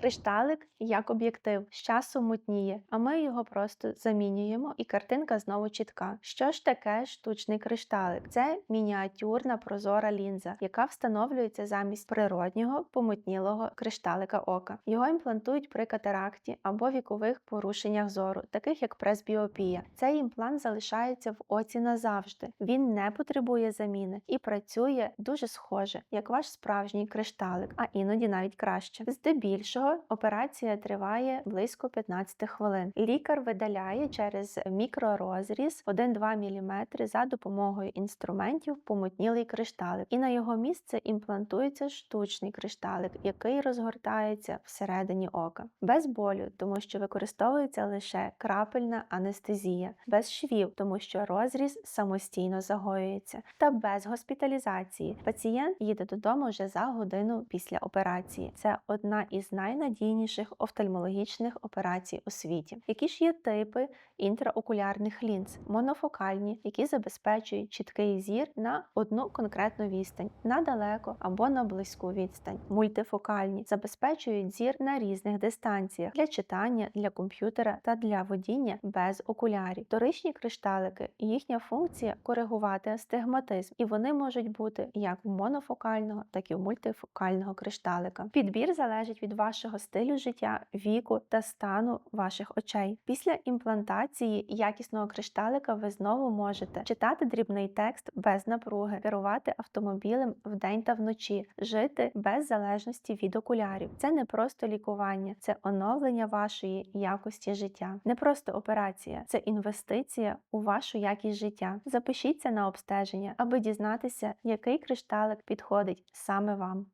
Кришталик як об'єктив з часом мутніє, а ми його просто замінюємо, і картинка знову чітка. Що ж таке штучний кришталик? Це мініатюрна прозора лінза, яка встановлюється замість природнього помутнілого кришталика ока. Його імплантують при катаракті або вікових порушеннях зору, таких як пресбіопія. Цей імплант залишається в оці назавжди. Він не потребує заміни і працює дуже схоже, як ваш справжній кришталик, а іноді навіть краще. Здебільшого операція триває близько 15 хвилин. Лікар видаляє через мікророзріз 1-2 мм за допомогою інструментів помутнілий кришталик, і на його місце імплантується штучний кришталик, який розгортається всередині ока. Без болю, тому що використовується лише крапельна анестезія, без швів, тому що розріз самостійно загоюється, та без госпіталізації. Пацієнт їде додому вже за годину після операції. Це одна із найнадійніших офтальмологічних операцій у світі. Які ж є типи інтраокулярних лінз? Монофокальні, які забезпечують чіткий зір на одну конкретну відстань, на далеко або на близьку відстань. Мультифокальні забезпечують зір на різних дистанціях для читання, для комп'ютера та для водіння без окулярів. Вторичні кришталики їхня функція коригувати астигматизм, і вони можуть бути як у монофокального, так і у мультифокального кришталика. Підбір залежить від вашого стилю життя, віку та стану ваших очей. Після імплантації якісного кришталика ви знову можете читати дрібний текст без напруги, керувати автомобілем вдень та вночі, жити без залежності від окулярів. Це не просто лікування, це оновлення вашої якості життя. Не просто операція, це інвестиція у вашу якість життя. Запишіться на обстеження, аби дізнатися, який кришталик підходить саме вам.